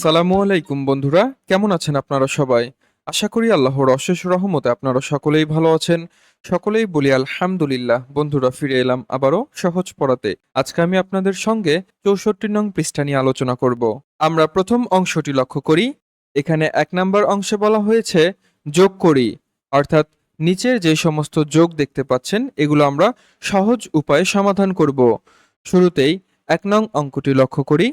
আসসালামু আলাইকুম বন্ধুরা, কেমন আছেন আপনারা সবাই? আশা করি আল্লাহর অশেষ রহমতে আপনারা সকলেই ভালো আছেন। সকলেই বলি আলহামদুলিল্লাহ, বন্ধুরা ফিরে এলাম আবারও সহজ পড়াতে। আজকে আমি আপনাদের সঙ্গে চৌষট্টি নং পৃষ্ঠা নিয়ে আলোচনা করব। আমরা প্রথম অংশটি লক্ষ্য করি। এখানে এক নম্বর অংশে বলা হয়েছে, যোগ করি। অর্থাৎ নিচের যে সমস্ত যোগ দেখতে পাচ্ছেন, এগুলো আমরা সহজ উপায়ে সমাধান করব। শুরুতেই এক নং অঙ্কটি লক্ষ্য করি।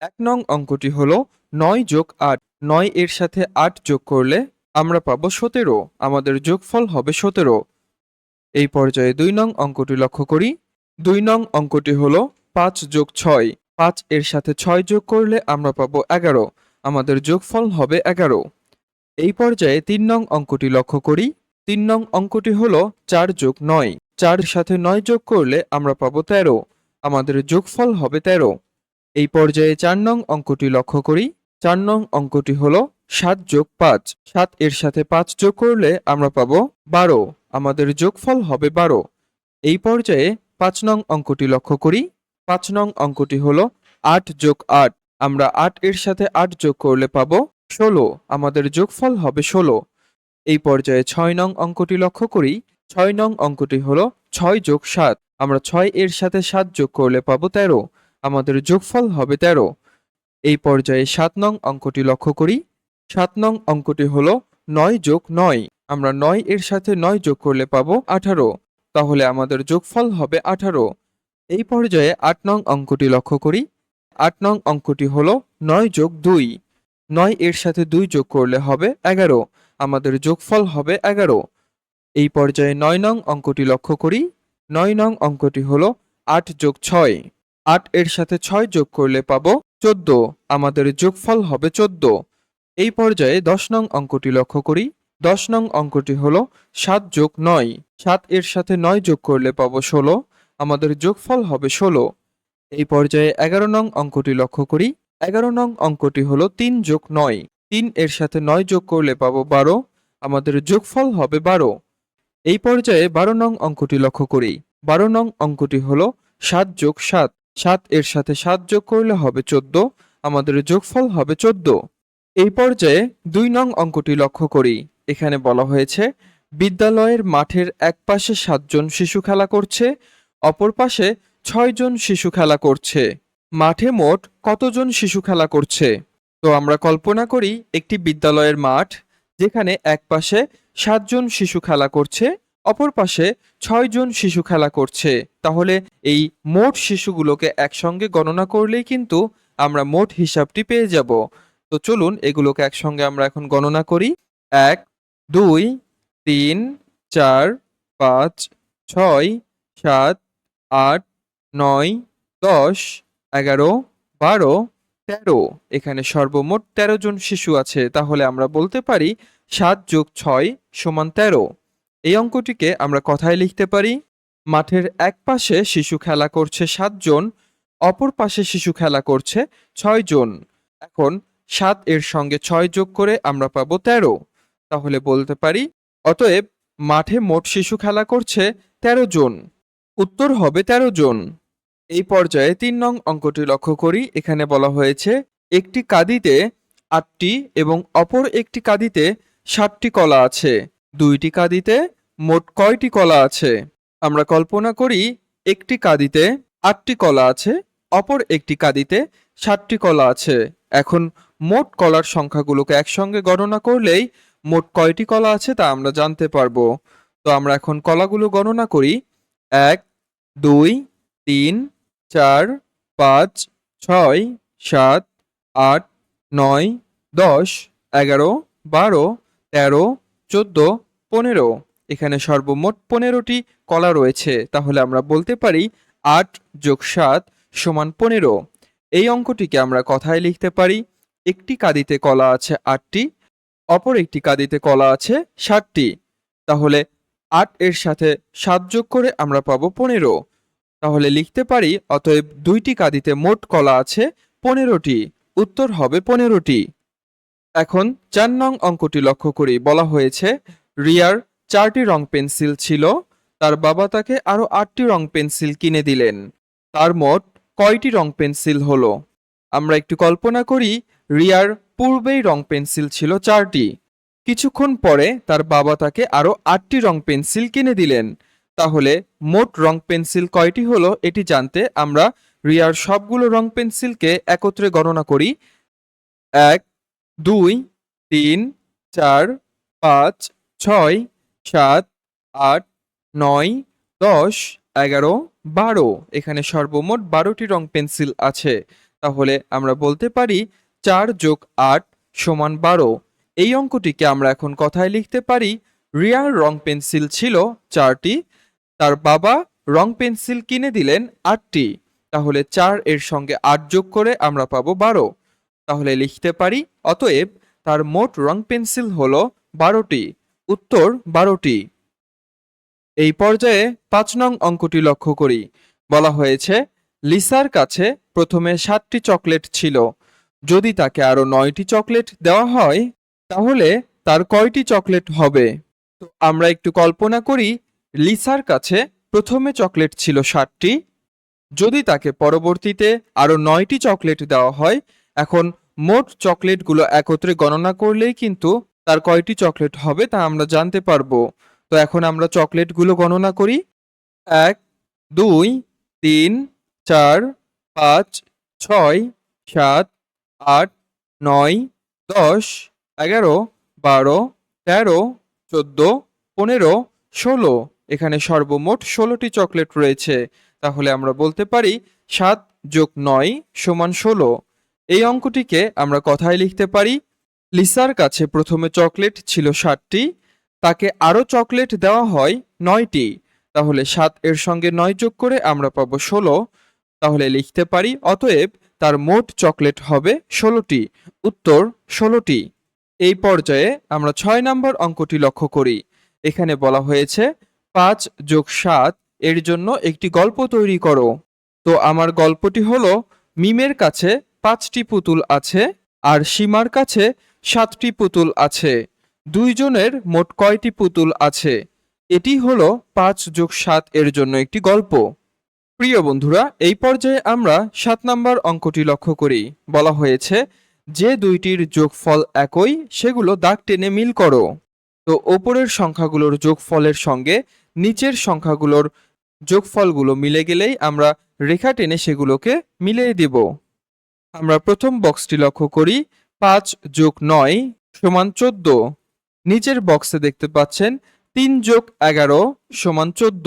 এক নং অঙ্কটি হলো নয় যোগ আট। নয় এর সাথে আট যোগ করলে আমরা পাবো সতেরো। আমাদের যোগফল হবে সতেরো। এই পর্যায়ে দুই নং অঙ্কটি লক্ষ্য করি। দুই নং অঙ্কটি হল পাঁচ যোগ ছয়। পাঁচ এর সাথে ছয় যোগ করলে আমরা পাবো এগারো। আমাদের যোগফল হবে এগারো। এই পর্যায়ে তিন নং অঙ্কটি লক্ষ্য করি। তিন নং অঙ্কটি হল চার যোগ নয়। চার সাথে নয় যোগ করলে আমরা পাবো তেরো। আমাদের যোগফল হবে তেরো। এই পর্যায়ে চার নং অঙ্কটি লক্ষ্য করি। চার নং অঙ্কটি হল সাত যোগ পাঁচ। সাত এর সাথে পাঁচ যোগ করলে আমরা পাবো বারো। আমাদের যোগফল হবে বারো। এই পর্যায়ে পাঁচ নং অঙ্কটি লক্ষ্য করি। পাঁচ নং অঙ্কটি হল আট যোগ আট। আমরা আট এর সাথে আট যোগ করলে পাবো ষোলো। আমাদের যোগফল হবে ষোলো। এই পর্যায়ে ছয় নং অঙ্কটি লক্ষ্য করি। ছয় নং অঙ্কটি হল ছয় যোগ সাত। আমরা ছয় এর সাথে সাত যোগ করলে পাবো তেরো। আমাদের যোগফল হবে তেরো। এই পর্যায়ে সাত নং অঙ্কটি লক্ষ্য করি। সাত নং অঙ্কটি হল নয় যোগ নয়। আমরা নয় এর সাথে নয় যোগ করলে পাবো আঠারো। তাহলে আমাদের যোগফল হবে আঠারো। এই পর্যায়ে আট নং অঙ্কটি লক্ষ্য করি। আট নং অঙ্কটি হল নয় যোগ দুই। নয় এর সাথে দুই যোগ করলে হবে এগারো। আমাদের যোগফল হবে এগারো। এই পর্যায়ে নয় নং অঙ্কটি লক্ষ্য করি। নয় নং অঙ্কটি হল আট যোগ ছয়। আট এর সাথে ছয় যোগ করলে পাবো চোদ্দ। আমাদের যোগফল হবে চোদ্দ। এই পর্যায়ে দশ নং অঙ্কটি লক্ষ্য করি। দশ নং অঙ্কটি হলো সাত যোগ নয়। সাত এর সাথে নয় যোগ করলে পাবো ষোলো। আমাদের যোগফল হবে ষোলো। এই পর্যায়ে এগারো নং অঙ্কটি লক্ষ্য করি। এগারো নং অঙ্কটি হলো তিন যোগ নয়। তিন এর সাথে নয় যোগ করলে পাবো বারো। আমাদের যোগফল হবে বারো। এই পর্যায়ে বারো নং অঙ্কটি লক্ষ্য করি। বারো নং অঙ্কটি হলো সাত যোগ সাত। সাত এর সাথে সাত যোগ করলে হবে চোদ্দ, আমাদের যোগফল হবে চোদ্দ। এই পর্যায়ে দুই নং অঙ্কটি লক্ষ্য করি। এখানে বলা হয়েছে, বিদ্যালয়ের মাঠের এক পাশে সাতজন শিশু খেলা করছে, অপর পাশে ছয়জন শিশু খেলা করছে। মাঠে মোট কতজন শিশু খেলা করছে? তো আমরা কল্পনা করি, একটি বিদ্যালয়ের মাঠ যেখানে এক পাশে সাতজন শিশু খেলা করছে অপর পাশে ছয়জন শিশু খেলা করছে। তাহলে এই মোট শিশুগুলোকে একসঙ্গে গণনা করলেই কিন্তু আমরা মোট হিসাবটি পেয়ে যাব। তো চলুন এগুলোকে একসঙ্গে আমরা এখন গণনা করি। এক, দুই, তিন, চার, পাঁচ, ছয়, সাত, আট, নয়, দশ, এগারো, বারো, তেরো। এখানে সর্বমোট তেরো জন শিশু আছে। তাহলে আমরা বলতে পারি সাত যোগ ছয় সমান তেরো। এই অঙ্কটিকে আমরা কথায় লিখতে পারি, মাঠের এক পাশে শিশু খেলা করছে সাতজন অপর পাশে শিশু খেলা করছে ছয় জন। এখন সাত এর সঙ্গে ছয় যোগ করে আমরা পাবো তেরো। তাহলে বলতে পারি, অতএব মাঠে মোট শিশু খেলা করছে তেরো জন। উত্তর হবে তেরো জন। এই পর্যায়ে তিন নং অঙ্কটি লক্ষ্য করি, এখানে বলা হয়েছে, একটি কাদিতে আটটি এবং অপর একটি কাদিতে ষাটটি কলা আছে। দুইটি কাদিতে মোট কয়টি কলা আছে? আমরা কল্পনা করি, একটি কাদিতে আটটি কলা আছে, অপর একটি কাদিতে ষাটটি কলা আছে। এখন মোট কলার সংখ্যাগুলোকে একসঙ্গে গণনা করলেই মোট কয়টি কলা আছে তা আমরা জানতে পারব। তো আমরা এখন কলাগুলো গণনা করি। এক, দুই, তিন, চার, পাঁচ, ছয়, সাত, আট, নয়, দশ, এগারো, বারো, তেরো চোদ্দ, পনেরো। এখানে সর্বমোট পনেরোটি কলা রয়েছে। তাহলে আমরা বলতে পারি আট যোগ সাত সমান পনেরো। এই অঙ্কটিকে আমরা কথায় লিখতে পারি, একটি কাদিতে কলা আছে আটটি, অপর একটি কাদিতে কলা আছে ষাটটি তাহলে আট এর সাথে সাত যোগ করে আমরা পাবো পনেরো। তাহলে লিখতে পারি, অতএব দুইটি কাদিতে মোট কলা আছে পনেরোটি। উত্তর হবে পনেরোটি। এখন চার নং অঙ্কটি লক্ষ্য করি বলা হয়েছে, রিয়ার চারটি রং পেন্সিল ছিল, তার বাবা তাকে আরও আটটি রং পেন্সিল কিনে দিলেন। তার মোট কয়টি রং পেন্সিল হলো? আমরা একটু কল্পনা করি, রিয়ার পূর্বেই রং পেন্সিল ছিল চারটি। কিছুক্ষণ পরে তার বাবা তাকে আরও আটটি রং পেন্সিল কিনে দিলেন। তাহলে মোট রং পেন্সিল কয়টি হলো এটি জানতে আমরা রিয়ার সবগুলো রং পেন্সিলকে একত্রে গণনা করি। এক দুই, তিন, চার, পাঁচ, ছয়, সাত, আট, নয়, দশ, এগারো, বারো। এখানে সর্বমোট বারোটি রং পেন্সিল আছে। তাহলে আমরা বলতে পারি চার যোগ আট সমান বারো। এই অঙ্কটিকে আমরা এখন কথায় লিখতে পারি, রিয়ার রং পেন্সিল ছিল চারটি, তার বাবা রং পেন্সিল কিনে দিলেন আটটি। তাহলে চার এর সঙ্গে আট যোগ করে আমরা পাবো বারো। তাহলে লিখতে পারি, অতএব তার মোট রং পেন্সিল হলো বারোটি, উত্তর বারোটি। এই পর্যায়ে পাঁচ নং অঙ্কটি লক্ষ্য করি। বলা হয়েছে, লিসার কাছে প্রথমে সাতটি চকলেট ছিল। যদি তাকে আরও নয়টি চকলেট দেওয়া হয়, তাহলে তার কয়টি চকলেট হবে? তো আমরা একটু কল্পনা করি, লিসার কাছে প্রথমে চকলেট ছিল ষাটটি যদি তাকে পরবর্তীতে আরও নয়টি চকলেট দেওয়া হয় এখন মোট চকলেটগুলো একত্রে গণনা করলেই কিন্তু তার কয়টি চকলেট হবে তা আমরা জানতে পারব। তো এখন আমরা চকলেটগুলো গণনা করি। এক, দুই, তিন, চার, পাঁচ, ছয়, সাত, আট, নয়, দশ, এগারো, বারো, তেরো, চোদ্দ, পনেরো, ষোলো। এখানে সর্বমোট ষোলোটি চকলেট রয়েছে। তাহলে আমরা বলতে পারি সাত যোগ নয় সমান ষোলো। এই অঙ্কটিকে আমরা কথায় লিখতে পারি, লিসার কাছে প্রথমে চকলেট ছিল ষাটটি তাকে আরও চকলেট দেওয়া হয় নয়টি। তাহলে সাত এর সঙ্গে নয় যোগ করে আমরা পাবো ষোলো। তাহলে লিখতে পারি, অতএব তার মোট চকলেট হবে ষোলোটি, উত্তর ষোলোটি। এই পর্যায়ে আমরা ছয় নম্বর অঙ্কটি লক্ষ্য করি। এখানে বলা হয়েছে, পাঁচ যোগ সাত এর জন্য একটি গল্প তৈরি করো। তো আমার গল্পটি হলো, মিমের কাছে পাঁচটি পুতুল আছে আর সীমার কাছে সাতটি পুতুল আছে। দুইজনের মোট কয়টি পুতুল আছে? এটি হলো পাঁচ যোগ সাত এর জন্য একটি গল্প। প্রিয় বন্ধুরা, এই পর্যায়ে আমরা সাত নম্বর অঙ্কটি লক্ষ্য করি। বলা হয়েছে, যে দুইটির যোগফল একই, সেগুলো দাগ টেনে মিল করো। তো ওপরের সংখ্যাগুলোর যোগফলের সঙ্গে নিচের সংখ্যাগুলোর যোগফলগুলো মিলে গেলেই আমরা রেখা টেনে সেগুলোকে মিলিয়ে দেব। আমরা প্রথম বক্সটি লক্ষ্য করি, পাঁচ যোগ নয় সমান চোদ্দ। নিচের বক্সে দেখতে পাচ্ছেন, তিন যোগ এগারো সমান চোদ্দ।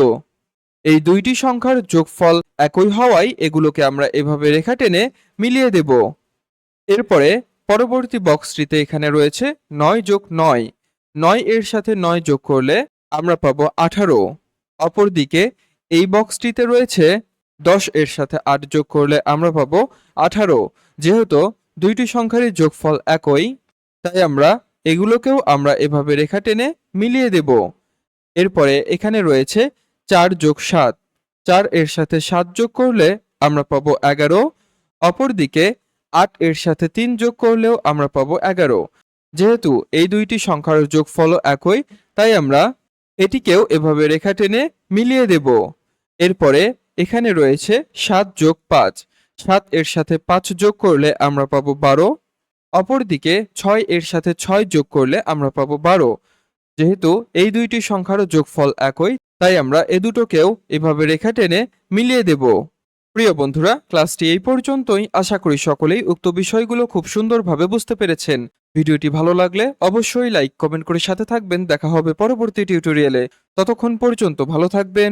এই দুইটি সংখ্যার যোগফল একই হওয়ায় এগুলোকে আমরা এভাবে রেখা টেনে মিলিয়ে দেব। এরপরে পরবর্তী বক্সটিতে এখানে রয়েছে নয় যোগ নয়। নয় এর সাথে নয় যোগ করলে আমরা পাবো আঠারো। অপরদিকে এই বক্সটিতে রয়েছে দশ এর সাথে আট যোগ করলে আমরা পাবো আঠারো। যেহেতু দুইটি সংখ্যারই যোগফল একই, তাই আমরা এগুলোকেও আমরা এভাবে রেখা টেনে মিলিয়ে দেব। এরপরে এখানে রয়েছে চার যোগ সাত। চার এর সাথে সাত যোগ করলে আমরা পাবো এগারো। অপরদিকে আট এর সাথে তিন যোগ করলেও আমরা পাবো এগারো। যেহেতু এই দুইটি সংখ্যার যোগফলও একই, তাই আমরা এটিকেও এভাবে রেখা টেনে মিলিয়ে দেব। এরপরে এখানে রয়েছে সাত যোগ পাঁচ। সাত এর সাথে পাঁচ যোগ করলে আমরা পাবো বারো। অপরদিকে ছয় এর সাথে ছয় যোগ করলে আমরা পাবো বারো। যেহেতু এই দুইটি সংখ্যারও যোগফল একই, তাই আমরা এ দুটোকেও এভাবে রেখা টেনে মিলিয়ে দেব। প্রিয় বন্ধুরা, ক্লাসটি এই পর্যন্তই। আশা করি সকলেই উক্ত বিষয়গুলো খুব সুন্দরভাবে বুঝতে পেরেছেন। ভিডিওটি ভালো লাগলে অবশ্যই লাইক, কমেন্ট করে সাথে থাকবেন। দেখা হবে পরবর্তী টিউটোরিয়ালে। ততক্ষণ পর্যন্ত ভালো থাকবেন।